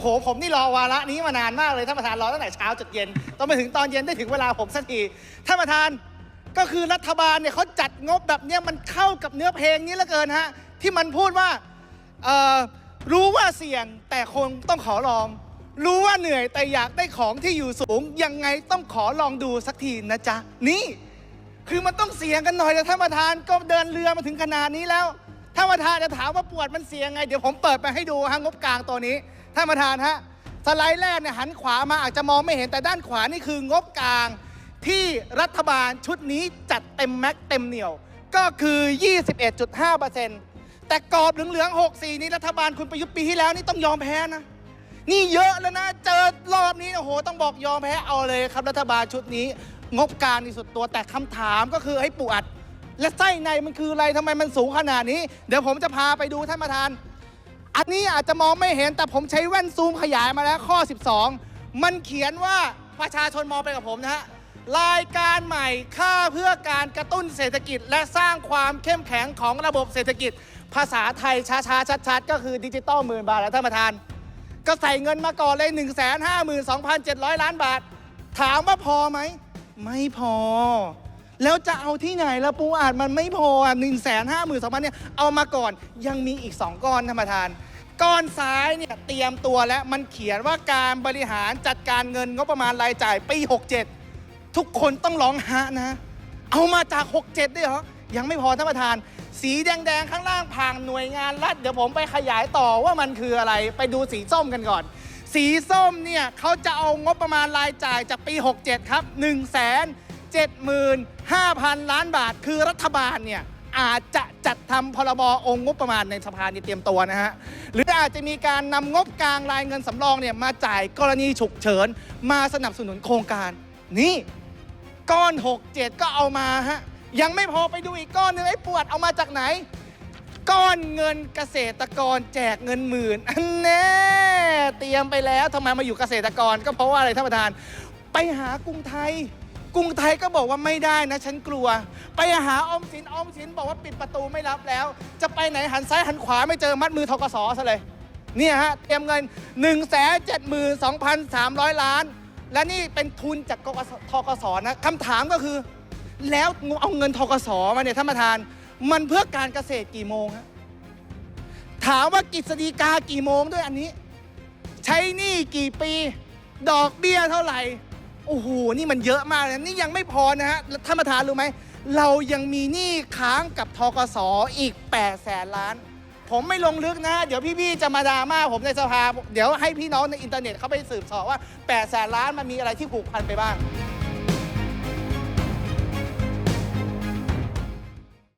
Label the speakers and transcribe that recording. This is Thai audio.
Speaker 1: โห ผมนี่รอวาระนี้มานานมากเลยท่านประธานรอตั้งแต่เช้าจนเย็นต้องไปถึงตอนเย็นได้ถึงเวลาผมสักทีท่านประธานก็คือรัฐบาลเนี่ยเขาจัดงบแบบเนี้ยมันเข้ากับเนื้อเพลงนี้เหลือเกินฮะที่มันพูดว่าเอ่อรู้ว่าเสี่ยงแต่คงต้องขอลอง รู้ว่าเหนื่อยแต่อยากได้ของที่อยู่สูง ยังไงต้องขอลองดูสักทีนะจ๊ะนี่ คือมันต้องเสี่ยงกันหน่อยแต่ท่านประธานก็เดินเรือมาถึงขนาดนี้แล้วท่านประธานจะถามว่าปวดมันเสี่ยงไง เดี๋ยวผมเปิดไปให้ดูฮะงบกลางตัวนี้ ท่านประธานฮะสไลด์แรกเนี่ยหันขวามาอาจจะมองไม่เห็นแต่ด้านขวานี่คืองบกลาง ที่รัฐบาลชุดนี้จัดเต็มแม็กเต็มเหนียว ก็คือ 21.5%แต่กรอบเหลืองๆ64 นี้รัฐบาลคุณประยุทธ์ปีที่แล้วนี่ต้องยอมแพ้นะ นี่เยอะแล้วนะ เจอรอบนี้โอ้โห ต้องบอกยอมแพ้เอาเลยครับรัฐบาลชุดนี้ งบกลางนี่สุดตัวแต่คำถามก็คือให้ปูอัด และไส้ในมันคืออะไรทำไมมันสูงขนาดนี้ เดี๋ยวผมจะพาไปดูท่านประธาน อันนี้อาจจะมองไม่เห็นแต่ผมใช้แว่นซูมขยายมาแล้วข้อ 12 มันเขียนว่าประชาชนมองไปกับผมนะฮะรายการใหม่ค่าเพื่อการกระตุ้นเศรษฐกิจ และสร้างความเข้มแข็งของระบบเศรษฐกิจ ภาษาไทยช้าๆชัดๆ ก็คือดิจิตอลหมื่นบาทแล้วท่านประธาน ก็ใส่เงินมาก่อนเลย 1 5 2 7 0 0 ล้านบาท ถามว่าพอไหม ไม่พอ แล้วจะเอาที่ไหนละปูอาจมันไม่พออะหนึ่งแสนห้าหมื่นสองพันเนี่ยเอามาก่อนยังมีอีก 2 ก้อนท่านประธาน ก้อนซ้ายเนี่ยเตรียมตัวแล้วมันเขียนว่าการบริหารจัดการเงินงบประมาณรายจ่ายปี 67 ทุกคนต้องร้องฮะนะ เอามาจาก 67ด้วยเหรอ ยังไม่พอท่านประธาน สีแดงๆ ข้างล่างผ่างหน่วยงานรัฐเดี๋ยวผมไปขยายต่อว่ามันคืออะไรไปดูสีส้มกันก่อน สีส้มเนี่ยเขาจะเอางบประมาณรายจ่ายจากปี 67 ครับ 1 7 5 0 0 0 ล้านบาทคือรัฐบาลเนี่ย อาจจะจัดทำพรบองค์งบประมาณในสภานี่เตรียมตัวนะฮะ หรืออาจจะมีการนำงบกลางรายเงินสำรองเนี่ยมาจ่ายกรณีฉุกเฉิน มาสนับสนุนโครงการ นี่ ก้อน 67 ก็เอามาฮะ ยังไม่พอไปดูอีกก้อนหนึงไอ้ปวดเอามาจากไหน ก้อนเงินเกษตรกรแจกเงินหมื่น อันแน่เตรียมไปแล้วทำไมมาอยู่เกษตรกรก็เพราะว่าอะไรท่านประธาน ไปหากรุงไทย กรุงไทยก็บอกว่าไม่ได้นะ ฉันกลัว ไปหาออมสินออมสินบอกว่าปิดประตูไม่รับแล้ว จะไปไหนหันซ้ายหันขวาไม่เจอมัดมือทกสซะเลย เนี่ยฮะเตรียมเงิน 1 7 2 3 0 0 ล้าน และนี่เป็นทุนจากกกสทกสนะคำถามก็คือ แล้วเอาเงินทกสมาเนี่ยท่านประธาน มันเพื่อการเกษตรกี่โมงฮะถามว่ากฤษฎีกากี่โมงด้วยอันนี้ ใช้หนี้กี่ปี ดอกเบี้ยเท่าไหร่ โอ้โห นี่มันเยอะมากเลยนี่ยังไม่พอนะฮะท่านประธานรู้ไหม เรายังมีหนี้ค้างกับทกสอีก8แสนล้าน ผมไม่ลงลึกนะ เดี๋ยวพี่ๆจะมาดราม่าผมในสภา เดี๋ยวให้พี่น้องในอินเทอร์เน็ตเขาไปสืบสอบว่า8แสนล้านมันมีอะไรที่ผูกพันไปบ้าง